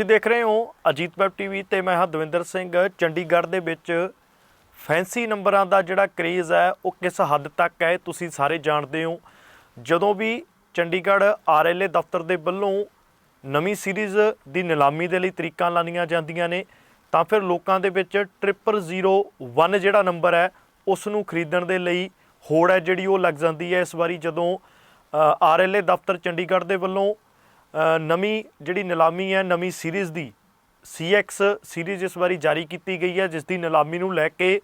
ਤੁਸੀਂ ਦੇਖ ਰਹੇ ਹੋ ਅਜੀਤ ਵੈਬ ਟੀਵੀ ਤੇ ਮੈਂ ਹਾਂ ਦਵਿੰਦਰ ਸਿੰਘ। ਚੰਡੀਗੜ੍ਹ ਦੇ ਵਿੱਚ ਫੈਂਸੀ ਨੰਬਰਾਂ ਦਾ ਜਿਹੜਾ ਕ੍ਰੇਜ਼ ਹੈ, ਉਹ ਕਿਸ ਹੱਦ ਤੱਕ ਹੈ, ਤੁਸੀਂ ਸਾਰੇ ਜਾਣਦੇ ਹੋ। ਜਦੋਂ ਵੀ ਚੰਡੀਗੜ੍ਹ ਆਰਐਲਏ ਦਫ਼ਤਰ ਦੇ ਵੱਲੋਂ ਨਵੀਂ ਸੀਰੀਜ਼ ਦੀ ਨਿਲਾਮੀ ਦੇ ਲਈ ਤਰੀਕਾਂ ਲਾਣੀਆਂ ਜਾਂਦੀਆਂ ਨੇ, ਤਾਂ ਫਿਰ ਲੋਕਾਂ ਦੇ ਵਿੱਚ 0001 ਜਿਹੜਾ ਨੰਬਰ ਹੈ, ਉਸ ਨੂੰ ਖਰੀਦਣ ਦੇ ਲਈ ਹੋੜ ਹੈ ਜਿਹੜੀ ਉਹ ਲੱਗ ਜਾਂਦੀ ਹੈ। ਇਸ ਵਾਰੀ ਜਦੋਂ ਆਰਐਲਏ ਦਫ਼ਤਰ ਚੰਡੀਗੜ੍ਹ ਦੇ ਵੱਲੋਂ ਨਵੀਂ ਜਿਹੜੀ ਨਿਲਾਮੀ ਹੈ ਨਵੀਂ ਸੀਰੀਜ਼ ਦੀ CX ਸੀਰੀਜ਼ ਇਸ ਵਾਰੀ ਜਾਰੀ ਕੀਤੀ ਗਈ ਹੈ ਜਿਸ ਦੀ ਨਿਲਾਮੀ ਨੂੰ ਲੈ ਕੇ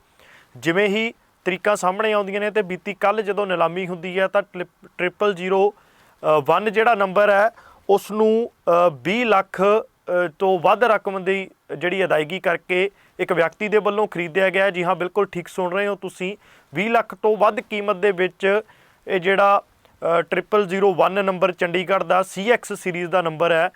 ਜਿਵੇਂ ਹੀ ਤਰੀਕਾਂ ਸਾਹਮਣੇ ਆਉਂਦੀਆਂ ਨੇ ਤੇ ਬੀਤੀ ਕੱਲ ਜਦੋਂ ਨਿਲਾਮੀ ਹੁੰਦੀ ਹੈ ਤਾਂ 0001 ਜਿਹੜਾ ਨੰਬਰ ਹੈ ਉਸ ਨੂੰ ਅ, 20 ਲੱਖ ਤੋਂ ਵੱਧ ਰਕਮ ਦੀ ਜਿਹੜੀ ਅਦਾਇਗੀ ਕਰਕੇ ਇੱਕ ਵਿਅਕਤੀ ਦੇ ਵੱਲੋਂ ਖਰੀਦਿਆ ਗਿਆ ਜੀ ਹਾਂ ਬਿਲਕੁਲ ਠੀਕ ਸੁਣ ਰਹੇ ਹੋ ਤੁਸੀਂ। 20 ਲੱਖ ਤੋਂ ਵੱਧ ਕੀਮਤ ਦੇ ਵਿੱਚ ਇਹ ਜਿਹੜਾ ਟ੍ਰਿਪਲ 001 ਨੰਬਰ ਚੰਡੀਗੜ੍ਹ ਦਾ CX ਸੀਰੀਜ਼ ਦਾ ਨੰਬਰ ਹੈ।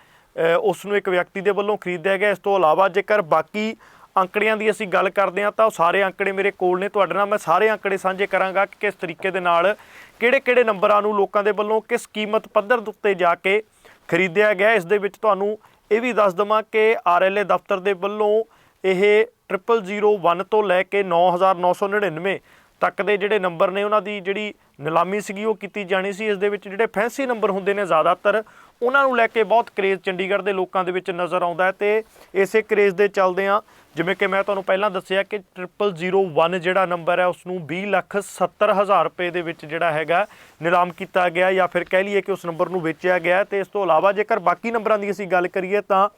ਉਸ ਨੂੰ ਇੱਕ ਵਿਅਕਤੀ ਦੇ ਵੱਲੋਂ ਖਰੀਦਿਆ ਗਿਆ। ਇਸ ਤੋਂ ਇਲਾਵਾ ਜੇਕਰ ਬਾਕੀ ਅੰਕੜਿਆਂ ਦੀ ਅਸੀਂ ਗੱਲ ਕਰਦੇ ਹਾਂ, ਤਾਂ ਉਹ ਸਾਰੇ ਅੰਕੜੇ ਮੇਰੇ ਕੋਲ ਨੇ। ਤੁਹਾਡੇ ਨਾਲ ਮੈਂ ਸਾਰੇ ਅੰਕੜੇ ਸਾਂਝੇ ਕਰਾਂਗਾ ਕਿ ਕਿਸ ਤਰੀਕੇ ਦੇ ਨਾਲ ਕਿਹੜੇ-ਕਿਹੜੇ ਨੰਬਰਾਂ ਨੂੰ ਲੋਕਾਂ ਦੇ ਵੱਲੋਂ ਕਿਸ ਕੀਮਤ ਪੱਧਰ ਦੇ ਉੱਤੇ ਜਾ ਕੇ ਖਰੀਦਿਆ ਗਿਆ। ਇਸ ਦੇ ਵਿੱਚ ਤੁਹਾਨੂੰ ਇਹ ਵੀ ਦੱਸ ਦਵਾਂ ਕਿ ਆਰਐਲਏ ਦਫ਼ਤਰ ਦੇ ਵੱਲੋਂ ਇਹ 0001 ਤੋਂ ਲੈ ਕੇ 9999 ਤੱਕ ਦੇ ਜਿਹੜੇ ਨੰਬਰ ਨੇ ਉਹਨਾਂ ਦੀ ਜਿਹੜੀ ਨਿਲਾਮੀ ਸੀਗੀ ਉਹ ਕੀਤੀ ਜਾਣੀ ਸੀ। ਇਸ ਦੇ ਵਿੱਚ ਜਿਹੜੇ ਫੈਂਸੀ ਨੰਬਰ ਹੁੰਦੇ ਨੇ ਜ਼ਿਆਦਾਤਰ, ਉਹਨਾਂ ਨੂੰ ਲੈ ਕੇ ਬਹੁਤ ਕਰੇਜ਼ ਚੰਡੀਗੜ੍ਹ ਦੇ ਲੋਕਾਂ ਦੇ ਵਿੱਚ ਨਜ਼ਰ ਆਉਂਦਾ ਹੈ ਤੇ ਇਸੇ ਕਰੇਜ਼ ਦੇ ਚੱਲਦੇ ਆ ਜਿਵੇਂ ਕਿ ਮੈਂ ਤੁਹਾਨੂੰ ਪਹਿਲਾਂ ਦੱਸਿਆ ਕਿ 0001 ਜਿਹੜਾ ਨੰਬਰ ਹੈ ਉਸ ਨੂੰ 20 ਲੱਖ 70 ਹਜ਼ਾਰ ਰੁਪਏ ਦੇ ਵਿੱਚ ਜਿਹੜਾ ਹੈਗਾ ਨਿਲਾਮ ਕੀਤਾ ਗਿਆ ਜਾਂ ਫਿਰ ਕਹਿ ਲਈਏ ਕਿ ਉਸ ਨੰਬਰ ਨੂੰ ਵੇਚਿਆ ਗਿਆ ਤੇ ਇਸ ਤੋਂ ਇਲਾਵਾ ਜੇਕਰ ਬਾਕੀ ਨੰਬਰਾਂ ਦੀ ਅਸੀਂ ਗੱਲ ਕਰੀਏ ਤਾਂ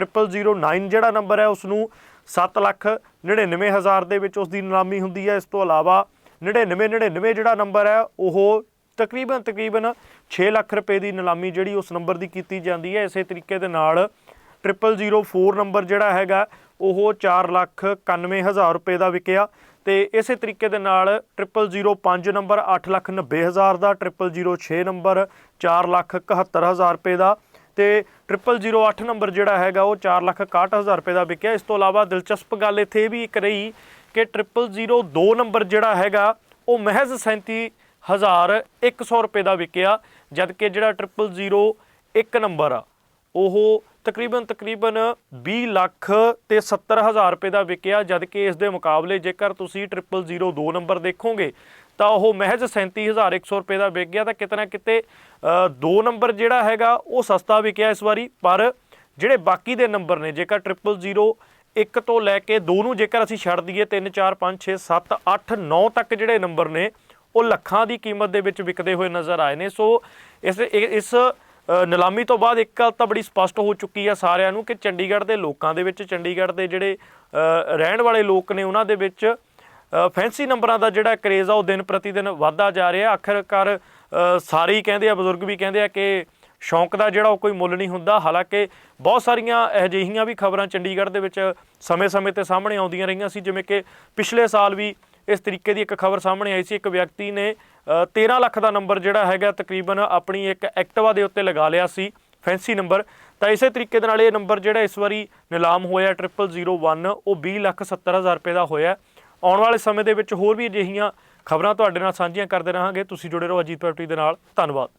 0009 ਜਿਹੜਾ ਨੰਬਰ ਹੈ ਉਸ ਨੂੰ 7 ਲੱਖ 99 ਹਜ਼ਾਰ ਦੇ ਵਿੱਚ ਉਸ ਦੀ ਨਿਲਾਮੀ ਹੁੰਦੀ ਹੈ। ਇਸ ਤੋਂ ਇਲਾਵਾ 99 99 ਜਿਹੜਾ ਨੰਬਰ ਹੈ, ਉਹ ਤਕਰੀਬਨ ਤਕਰੀਬਨ 6 ਲੱਖ ਰੁਪਏ ਦੀ ਨਿਲਾਮੀ ਜਿਹੜੀ ਉਸ ਨੰਬਰ ਦੀ ਕੀਤੀ ਜਾਂਦੀ ਹੈ। ਇਸੇ ਤਰੀਕੇ ਦੇ ਨਾਲ 0004 ਨੰਬਰ ਜਿਹੜਾ ਹੈਗਾ, ਉਹ 4 ਲੱਖ 91 ਹਜ਼ਾਰ ਰੁਪਏ ਦਾ ਵਿਕਿਆ ਤੇ ਇਸੇ ਤਰੀਕੇ ਦੇ ਨਾਲ 0005 ਨੰਬਰ 8 ਲੱਖ 90 ਹਜ਼ਾਰ ਦਾ 0006 ਨੰਬਰ 4 ਲੱਖ 71 ਹਜ਼ਾਰ ਰੁਪਏ ਦਾ ਤੇ 0008 ਨੰਬਰ ਜਿਹੜਾ ਹੈਗਾ ਉਹ 4 ਲੱਖ 61 ਹਜ਼ਾਰ ਰੁਪਏ ਦਾ ਵਿਕਿਆ। ਇਸ ਤੋਂ ਇਲਾਵਾ ਦਿਲਚਸਪ ਗੱਲ ਇੱਥੇ ਇਹ ਵੀ ਇੱਕ ਰਹੀ ਕਿ 0002 ਨੰਬਰ ਜਿਹੜਾ ਹੈਗਾ, ਉਹ ਮਹਿਜ਼ 37100 ਰੁਪਏ ਦਾ ਵਿਕਿਆ ਜਦ ਕਿ ਜਿਹੜਾ 0001 ਨੰਬਰ ਆ, ਉਹ ਤਕਰੀਬਨ ਤਕਰੀਬਨ 20 ਲੱਖ ਤੇ 70 ਹਜ਼ਾਰ ਰੁਪਏ ਦਾ ਵਿਕਿਆ ਜਦ ਕਿ ਇਸ ਦੇ ਮੁਕਾਬਲੇ ਜੇਕਰ ਤੁਸੀਂ 0002 ਨੰਬਰ ਦੇਖੋਗੇ ਤਾਂ ਉਹ ਮਹਿਜ਼ 37100 ਰੁਪਏ ਦਾ ਵਿਕ ਗਿਆ ਤਾਂ ਕਿਤੇ ਨਾ ਕਿਤੇ ਅ, ਦੋ ਨੰਬਰ ਜਿਹੜਾ ਹੈਗਾ ਉਹ ਸਸਤਾ ਵਿਕਿਆ ਇਸ ਵਾਰੀ ਪਰ ਜਿਹੜੇ ਬਾਕੀ ਦੇ ਨੰਬਰ ਨੇ ਜੇਕਰ 000 1 ਤੋਂ ਲੈ ਕੇ 2 ਨੂੰ ਜੇਕਰ ਅਸੀਂ ਛੱਡ ਦਈਏ 3 4 5 6 7 8 9 ਤੱਕ ਜਿਹੜੇ ਨੰਬਰ ਨੇ ਉਹ ਲੱਖਾਂ ਦੀ ਕੀਮਤ ਦੇ ਵਿੱਚ ਵਿਕਦੇ ਹੋਏ ਨਜ਼ਰ ਆਏ ਨੇ। ਸੋ ਇਸ ਇਸ ਨਿਲਾਮੀ ਤੋਂ ਬਾਅਦ ਇੱਕ ਗੱਲ ਤਾਂ ਬੜੀ ਸਪਸ਼ਟ ਹੋ ਚੁੱਕੀ ਆ ਸਾਰਿਆਂ ਨੂੰ ਕਿ ਚੰਡੀਗੜ੍ਹ ਦੇ ਲੋਕਾਂ ਦੇ ਵਿੱਚ ਚੰਡੀਗੜ੍ਹ ਦੇ ਜਿਹੜੇ ਰਹਿਣ ਵਾਲੇ ਲੋਕ ਨੇ ਉਹਨਾਂ ਦੇ ਵਿੱਚ ਫੈਂਸੀ ਨੰਬਰਾਂ ਦਾ ਜਿਹੜਾ ਕਰੇਜ਼ ਆ ਉਹ ਦਿਨ ਪ੍ਰਤੀ ਦਿਨ ਵਧਦਾ ਜਾ ਰਿਹਾ। ਆਖਰਕਾਰ ਸਾਰੇ ਹੀ ਕਹਿੰਦੇ ਆ ਬਜ਼ੁਰਗ ਵੀ ਕਹਿੰਦੇ ਆ ਕਿ ਸ਼ੌਂਕ ਦਾ ਜਿਹੜਾ ਉਹ ਕੋਈ ਮੁੱਲ ਨਹੀਂ ਹੁੰਦਾ। ਹਾਲਾਂਕਿ ਬਹੁਤ ਸਾਰੀਆਂ ਅਜਿਹੀਆਂ ਵੀ ਖਬਰਾਂ ਚੰਡੀਗੜ੍ਹ ਦੇ ਵਿੱਚ ਸਮੇਂ-ਸਮੇਂ ਤੇ ਸਾਹਮਣੇ ਆਉਂਦੀਆਂ ਰਹੀਆਂ ਸੀ ਜਿਵੇਂ ਕਿ ਪਿਛਲੇ ਸਾਲ ਵੀ ਇਸ ਤਰੀਕੇ ਦੀ ਇੱਕ ਖਬਰ ਸਾਹਮਣੇ ਆਈ ਸੀ। ਇੱਕ ਵਿਅਕਤੀ ਨੇ ਅ, 13 ਲੱਖ ਦਾ ਨੰਬਰ ਜਿਹੜਾ ਹੈਗਾ ਤਕਰੀਬਨ ਆਪਣੀ ਇੱਕ ਐਕਟਿਵਾ ਦੇ ਉੱਤੇ ਲਗਾ ਲਿਆ ਸੀ ਫੈਂਸੀ ਨੰਬਰ। ਤਾਂ ਇਸੇ ਤਰੀਕੇ ਦੇ ਨਾਲ ਇਹ ਨੰਬਰ ਜਿਹੜਾ ਇਸ ਵਾਰੀ ਨਿਲਾਮ ਹੋਇਆ 0001 ਉਹ 20 ਲੱਖ 70 ਹਜ਼ਾਰ ਰੁਪਏ ਦਾ ਹੋਇਆ। ਆਉਣ ਵਾਲੇ ਸਮੇਂ ਦੇ ਵਿੱਚ ਹੋਰ ਵੀ ਅਜਿਹੀਆਂ ਖਬਰਾਂ ਤੁਹਾਡੇ ਨਾਲ ਸਾਂਝੀਆਂ ਕਰਦੇ ਰਹਾਂਗੇ। ਤੁਸੀਂ ਜੁੜੇ ਰਹੋ ਅਜੀਤ ਪੈਪਟੀ ਦੇ ਨਾਲ। ਧੰਨਵਾਦ।